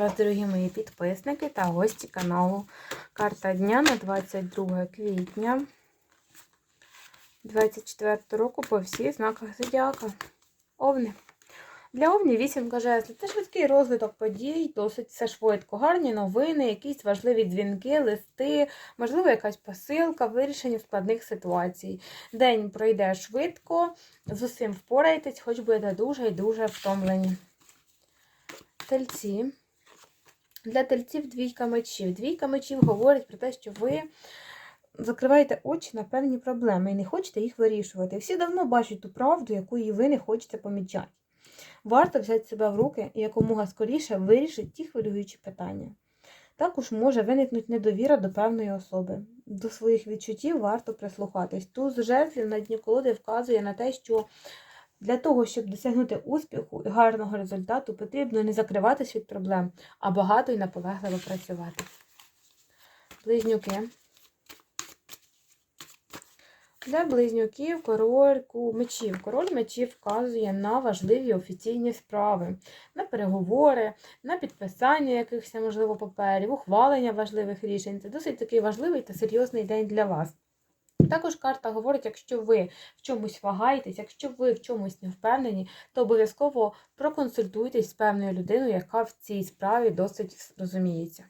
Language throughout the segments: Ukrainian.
Вас, дорогі мої підписники та гості каналу. Карта дня на 22 квітня 24 року по всіх знаках зодіака. Овни. Для Овні вісімка жезлів. Це швидкий розвиток подій, досить все швидко. Гарні новини, якісь важливі дзвінки, листи, можливо, якась посилка, вирішення складних ситуацій. День пройде швидко, з усім впораєтесь, хоч будете дуже і дуже втомлені. Тельці. Для тельців двійка мечів. Двійка мечів говорить про те, що ви закриваєте очі на певні проблеми і не хочете їх вирішувати. Всі давно бачать ту правду, яку і ви не хочете помічати. Варто взяти себе в руки і якомога скоріше вирішити ті хвилюючі питання. Також може виникнути недовіра до певної особи. До своїх відчуттів варто прислухатись. Туз жезлів на дні колоди вказує на те, що для того, щоб досягнути успіху і гарного результату, потрібно не закриватись від проблем, а багато і наполегливо працювати. Близнюки. Для близнюків король мечів. Король мечів вказує на важливі офіційні справи, на переговори, на підписання якихось, можливо, паперів, ухвалення важливих рішень. Це досить такий важливий та серйозний день для вас. Також карта говорить, якщо ви в чомусь вагаєтесь, якщо ви в чомусь не впевнені, то обов'язково проконсультуйтесь з певною людиною, яка в цій справі досить розуміється.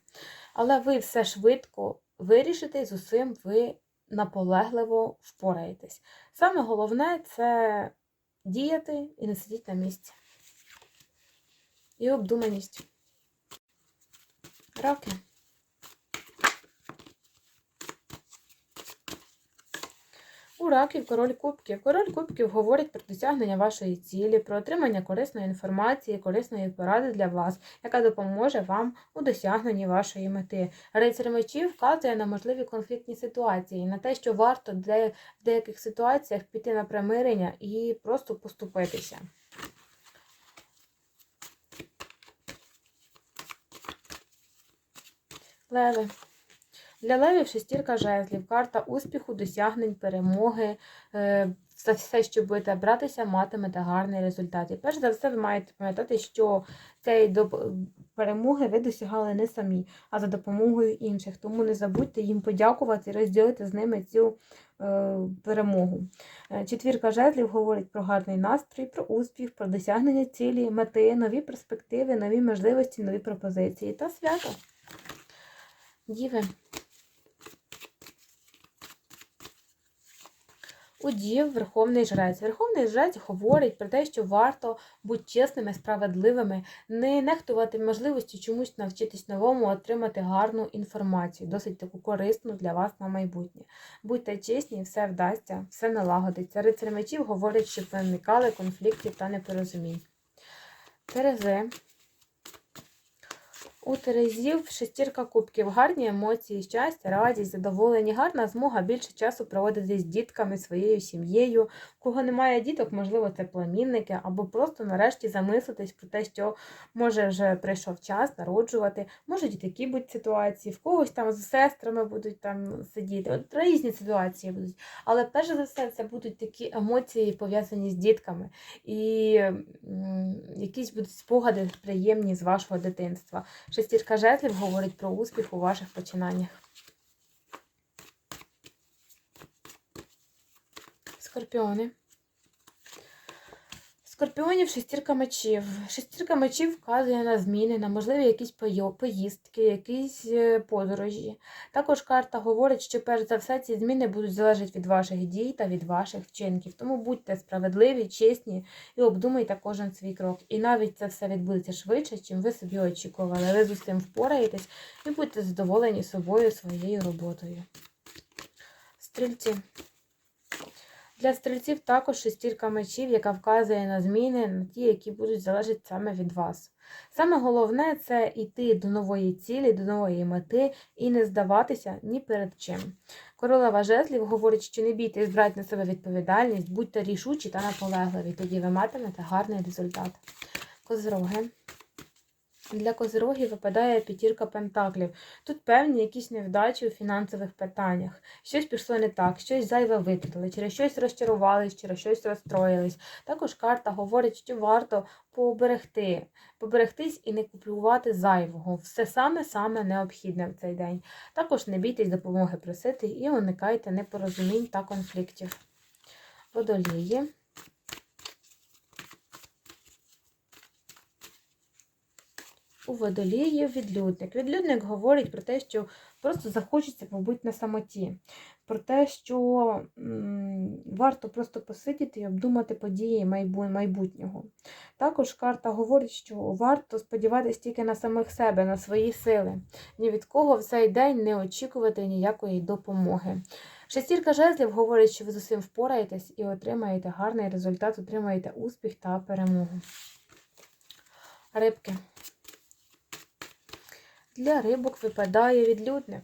Але ви все швидко вирішите, і з усім ви наполегливо впораєтесь. Саме головне це діяти і не сидіти на місці. І обдуманість. Раки. Раків король кубків. Король кубків говорить про досягнення вашої цілі, про отримання корисної інформації, корисної поради для вас, яка допоможе вам у досягненні вашої мети. Рицар мечів вказує на можливі конфліктні ситуації, на те, що варто в деяких ситуаціях піти на примирення і просто поступитися. Леви. Для левів шестірка жезлів, карта успіху, досягнень, перемоги. е, За все, що будете братися, матимете гарний результат. І перш за все, ви маєте пам'ятати, що цієї перемоги ви досягали не самі, а за допомогою інших. Тому не забудьте їм подякувати і розділити з ними цю е, перемогу. Е, Четвірка жезлів говорить про гарний настрій, про успіх, про досягнення цілі, мети, нові перспективи, нові можливості, нові пропозиції та свято. Діви. У дів Верховний Жрець. Верховний Жрець говорить про те, що варто бути чесними, справедливими, не нехтувати можливості чомусь навчитись новому, отримати гарну інформацію, досить таку корисну для вас на майбутнє. Будьте чесні, все вдасться, все налагодиться. Рицар мечів говорить, щоб ви уникали конфліктів та непорозумінь. Терези. У Терезів шестірка кубків, гарні емоції, щастя, радість, задоволення, гарна змога більше часу проводити з дітками, своєю сім'єю. У кого немає діток, можливо, це племінники, або просто нарешті замислитись про те, що може вже прийшов час народжувати. Можуть і такі бути ситуації, в когось там з сестрами будуть там сидіти. От різні ситуації будуть. Але перш за все, це будуть такі емоції пов'язані з дітками. І якісь будуть спогади приємні з вашого дитинства. Шестірка жезлів говорить про успіх у ваших починаннях. Скорпіони. Скорпіонів шестірка мечів. Шестірка мечів вказує на зміни, на можливі якісь поїздки, якісь е, подорожі. Також карта говорить, що перш за все ці зміни будуть залежати від ваших дій та від ваших вчинків. Тому будьте справедливі, чесні і обдумайте кожен свій крок. І навіть це все відбудеться швидше, чим ви собі очікували. Ви з усім впораєтесь і будьте задоволені собою, своєю роботою. Стрільці. Для стрільців також шестірка мечів, яка вказує на зміни, на ті, які будуть залежати саме від вас. Саме головне це йти до нової цілі, до нової мети і не здаватися ні перед чим. Королева жезлів говорить, що не бійтесь брати на себе відповідальність, будьте рішучі та наполегливі, тоді ви матимете гарний результат. Козроги. Для козирогів випадає п'ятірка пентаклів. Тут певні якісь невдачі у фінансових питаннях. Щось пішло не так, щось зайве витратили, через щось розчарувались, через щось розстроїлись. Також карта говорить, що варто поберегти, поберегтись і не купувати зайвого. Все саме-саме необхідне в цей день. Також не бійтесь допомоги просити і уникайте непорозумінь та конфліктів. Водолії. У водолії відлюдник. Відлюдник говорить про те, що просто захочеться побути на самоті, про те, що варто просто посидіти і обдумати події майбутнього. Також карта говорить, що варто сподіватися тільки на самих себе, на свої сили. Ні від кого в цей день не очікувати ніякої допомоги. Шестірка жезлів говорить, що ви з усім впораєтесь і отримаєте гарний результат, отримаєте успіх та перемогу. Рибки. Для рибок випадає відлюдник.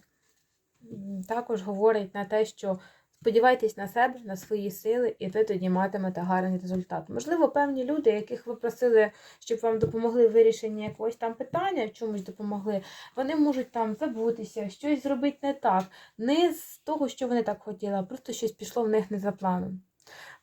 Також говорить на те, що сподівайтесь на себе, на свої сили, і ви тоді матимете гарний результат. Можливо, певні люди, яких ви просили, щоб вам допомогли в вирішенні якогось там питання, в чомусь допомогли, вони можуть там забутися, щось зробити не так. Не з того, що вони так хотіли, а просто щось пішло в них не за планом.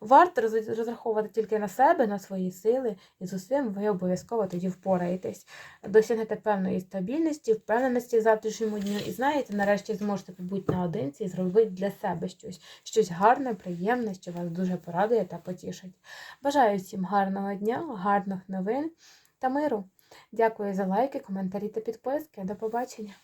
Варто розраховувати тільки на себе, на свої сили, і з усім ви обов'язково тоді впораєтесь. Досягнете певної стабільності, впевненості в завтрашньому дню, і знаєте, нарешті зможете побути наодинці і зробити для себе щось, щось гарне, приємне, що вас дуже порадує та потішить. Бажаю всім гарного дня, гарних новин та миру. Дякую за лайки, коментарі та підписки. До побачення!